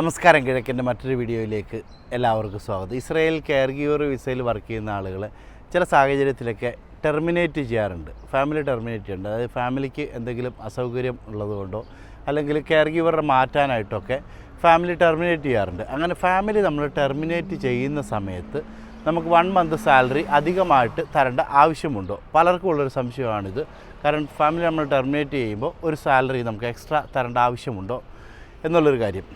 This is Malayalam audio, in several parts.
നമസ്കാരം കിഴക്കിന്റെ മറ്റൊരു വീഡിയോയിലേക്ക് എല്ലാവർക്കും സ്വാഗതം. ഇസ്രയേൽ കെയർ വിസയിൽ വർക്ക് ചെയ്യുന്ന ആളുകൾ ചില സാഹചര്യത്തിലൊക്കെ ടെർമിനേറ്റ് ചെയ്യാറുണ്ട്. ഫാമിലി ടെർമിനേറ്റ് ചെയ്യുന്നുണ്ട്. അതായത് ഫാമിലിക്ക് എന്തെങ്കിലും അസൗകര്യം ഉള്ളതുകൊണ്ടോ അല്ലെങ്കിൽ കെയർ ഗീവറെ മാറ്റാനായിട്ടൊക്കെ ഫാമിലി ടെർമിനേറ്റ് ചെയ്യാറുണ്ട്. അങ്ങനെ ഫാമിലി നമ്മൾ ടെർമിനേറ്റ് ചെയ്യുന്ന സമയത്ത് നമുക്ക് വൺ മന്ത് സാലറി അധികമായിട്ട് തരേണ്ട ആവശ്യമുണ്ടോ? പലർക്കും ഉള്ളൊരു സംശയമാണിത്. കാരണം ഫാമിലി നമ്മൾ ടെർമിനേറ്റ് ചെയ്യുമ്പോൾ ഒരു സാലറി നമുക്ക് എക്സ്ട്രാ തരേണ്ട ആവശ്യമുണ്ടോ എന്നുള്ളൊരു കാര്യം.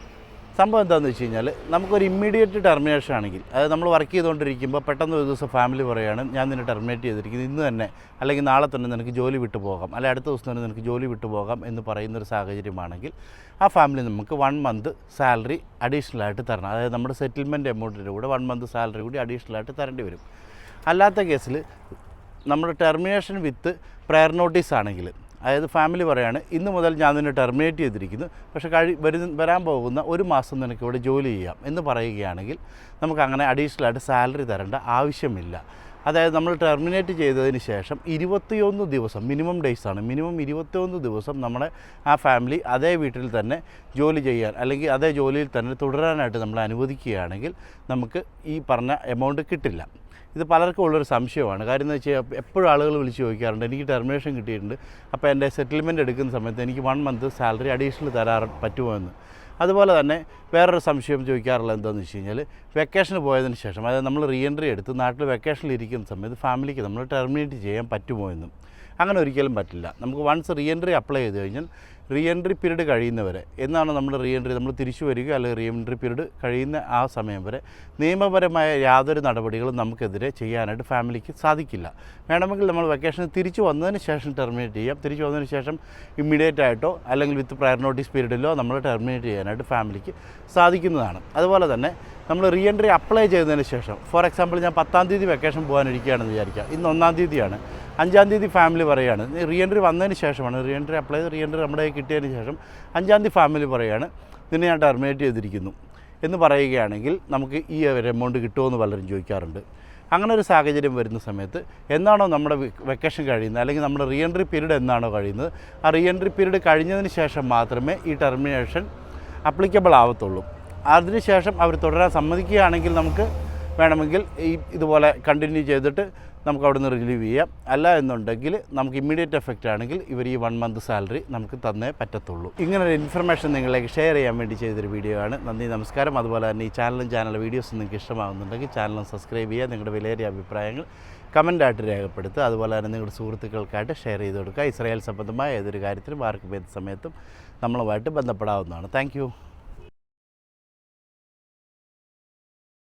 സംഭവം എന്താണെന്ന് വെച്ച് കഴിഞ്ഞാൽ നമുക്കൊരു ഇമ്മീഡിയറ്റ് ടെർമിനേഷൻ ആണെങ്കിൽ അതായത് നമ്മൾ വർക്ക് ചെയ്തുകൊണ്ടിരിക്കുമ്പോൾ പെട്ടെന്ന് ഒരു ദിവസം ഫാമിലി പറയുകയാണ് ഞാൻ നിന്നെ ടെർമിനേറ്റ് ചെയ്തിരിക്കുന്നത് ഇന്ന് തന്നെ അല്ലെങ്കിൽ നാളെ തന്നെ നിനക്ക് ജോലി വിട്ടു പോകാം. അല്ലെങ്കിൽ അടുത്ത ദിവസം തന്നെ നിനക്ക് ജോലി വിട്ടു പോകാം എന്ന് പറയുന്നൊരു സാഹചര്യമാണെങ്കിൽ ആ ഫാമിലി നമുക്ക് വൺ മന്ത് സാലറി അഡീഷണൽ ആയിട്ട് തരണം. അതായത് നമ്മുടെ സെറ്റിൽമെന്റ് എമൗണ്ടിന്റെ കൂടെ വൺ മന്ത് സാലറി കൂടി അഡീഷണൽ ആയിട്ട് തരേണ്ടി വരും. അല്ലാത്ത കേസിൽ നമ്മുടെ ടെർമിനേഷൻ വിത്ത് പ്രയർ നോട്ടീസ് ആണെങ്കിൽ അതായത് ഫാമിലി പറയാണ് ഇന്ന് മുതൽ ഞാൻ നിന്നെ ടെർമിനേറ്റ് ചെയ്തിരിക്കുന്നു. പക്ഷേ കഴി വരുന്ന വരാൻ പോകുന്ന ഒരു മാസം നിനക്ക് ഇവിടെ ജോലി ചെയ്യാം. എന്ന് പറയുകയാണെങ്കിൽ നമുക്കങ്ങനെ അഡീഷണലായിട്ട് സാലറി തരേണ്ട ആവശ്യമില്ല. അതായത് നമ്മൾ ടെർമിനേറ്റ് ചെയ്തതിന് ശേഷം ഇരുപത്തിയൊന്ന് ദിവസം മിനിമം ഡേയ്സ് ആണ്. മിനിമം ഇരുപത്തിയൊന്ന് ദിവസം നമ്മുടെ ആ ഫാമിലി അതേ വീട്ടിൽ തന്നെ ജോലി ചെയ്യാൻ അല്ലെങ്കിൽ അതേ ജോലിയിൽ തന്നെ തുടരാനായിട്ട് നമ്മൾ അനുവദിക്കുകയാണെങ്കിൽ നമുക്ക് ഈ പറഞ്ഞ എമൗണ്ട് കിട്ടില്ല. ഇത് പലർക്കും ഉള്ളൊരു സംശയമാണ്. കാര്യം എന്ന് വെച്ചാൽ എപ്പോഴും ആളുകൾ വിളിച്ച് ചോദിക്കാറുണ്ട് എനിക്ക് ടെർമിനേഷൻ കിട്ടിയിട്ടുണ്ട്. അപ്പോൾ എന്റെ സെറ്റിൽമെന്റ് എടുക്കുന്ന സമയത്ത് എനിക്ക് വൺ മന്ത് സാലറി അഡീഷണൽ തരാറ് പറ്റുമോ? എന്ന്. അതുപോലെ തന്നെ വേറൊരു സംശയം ചോദിക്കാറുള്ളത് എന്താണെന്ന് വെച്ച് കഴിഞ്ഞാൽ വെക്കേഷന് പോയതിന് ശേഷം അതായത് നമ്മൾ റീ എൻട്രി എടുത്ത് നാട്ടിൽ വെക്കേഷനിൽ ഇരിക്കുന്ന സമയത്ത് ഫാമിലിക്ക് നമ്മൾ ടെർമിനേറ്റ് ചെയ്യാൻ പറ്റുമോ എന്നും. അങ്ങനെ ഒരിക്കലും പറ്റില്ല. നമുക്ക് വൺസ് റീ എൻട്രി അപ്ലൈ ചെയ്ത് കഴിഞ്ഞാൽ റീ എൻട്രി പീരീഡ് കഴിയുന്നവരെ എന്നാണ് നമ്മൾ റീ എൻട്രി നമ്മൾ തിരിച്ചു വരിക അല്ലെങ്കിൽ റീ എൻട്രി പീരീഡ് കഴിയുന്ന ആ സമയം വരെ നിയമപരമായ യാതൊരു നടപടികളും നമുക്കെതിരെ ചെയ്യാനായിട്ട് ഫാമിലിക്ക് സാധിക്കില്ല. വേണമെങ്കിൽ നമ്മൾ വെക്കേഷൻ തിരിച്ചു വന്നതിന് ശേഷം ടെർമിനേറ്റ് ചെയ്യാം. തിരിച്ചു വന്നതിന് ശേഷം ഇമ്മീഡിയറ്റ് ആയിട്ടോ അല്ലെങ്കിൽ വിത്ത് പ്രയർ നോട്ടീസ് പീരീഡിലോ നമ്മൾ ടെർമിനേറ്റ് ചെയ്യാനായിട്ട് ഫാമിലിക്ക് സാധിക്കുന്നതാണ്. അതുപോലെ തന്നെ നമ്മൾ റീ എൻട്രി അപ്ലൈ ചെയ്തതിന് ശേഷം ഫോർ എക്സാമ്പിൾ ഞാൻ പത്താം തീയതി വെക്കേഷൻ പോകാനിരിക്കുകയാണെന്ന് വിചാരിക്കുക. ഇന്ന് ഒന്നാം തീയതിയാണ്. അഞ്ചാം തീയതി ഫാമിലി പറയുകയാണ് റീ എൻട്രി വന്നതിന് ശേഷമാണ്. റീ എൻട്രി അപ്ലൈ ചെയ്ത് റീ എൻട്രി നമ്മുടെ കിട്ടിയതിന് ശേഷം അഞ്ചാം തീയതി ഫാമിലി പറയുകയാണ് നിന്നെ ഞാൻ ടെർമിനേറ്റ് ചെയ്തിരിക്കുന്നു. എന്ന് പറയുകയാണെങ്കിൽ നമുക്ക് ഈ ഒരു എമൗണ്ട് കിട്ടുമെന്ന് പലരും ചോദിക്കാറുണ്ട്. അങ്ങനെ ഒരു സാഹചര്യം വരുന്ന സമയത്ത് എന്നാണോ നമ്മുടെ വെക്കേഷൻ കഴിയുന്നത് അല്ലെങ്കിൽ നമ്മുടെ റീ എൻട്രി പീരീഡ് എന്നാണോ കഴിയുന്നത് ആ റീ എൻട്രി പീരീഡ് കഴിഞ്ഞതിന് ശേഷം മാത്രമേ ഈ ടെർമിനേഷൻ അപ്ലിക്കബിൾ ആവത്തുള്ളൂ. അതിനുശേഷം അവർ തുടരാൻ സമ്മതിക്കുകയാണെങ്കിൽ നമുക്ക് വേണമെങ്കിൽ ഈ ഇതുപോലെ കണ്ടിന്യൂ ചെയ്തിട്ട് നമുക്ക് അവിടെ നിന്ന് റിലീവ് ചെയ്യാം. അല്ല എന്നുണ്ടെങ്കിൽ നമുക്ക് ഇമ്മീഡിയറ്റ് എഫക്റ്റ് ആണെങ്കിൽ ഇവർ ഈ വൺ മന്ത് സാലറി നമുക്ക് തന്നേ പറ്റത്തുള്ളൂ. ഇങ്ങനൊരു ഇൻഫർമേഷൻ നിങ്ങളിലേക്ക് ഷെയർ ചെയ്യാൻ വേണ്ടി ചെയ്തൊരു വീഡിയോ ആണ്. നന്ദി നമസ്കാരം. അതുപോലെ തന്നെ ഈ ചാനലും ചാനൽ വീഡിയോസ് നിങ്ങൾക്ക് ഇഷ്ടമാകുന്നുണ്ടെങ്കിൽ ചാനലും സബ്സ്ക്രൈബ് ചെയ്യുക. നിങ്ങളുടെ വിലയേറിയ അഭിപ്രായങ്ങൾ കമന്റായിട്ട് രേഖപ്പെടുത്തുക. അതുപോലെ തന്നെ നിങ്ങളുടെ സുഹൃത്തുക്കൾക്കായിട്ട് ഷെയർ ചെയ്ത് കൊടുക്കുക. ഇസ്രായേൽ സംബന്ധമായ ഏതൊരു കാര്യത്തിലും ആർക്കും ഏത് സമയത്തും നമ്മളുമായിട്ട് ബന്ധപ്പെടാവുന്നതാണ്. താങ്ക്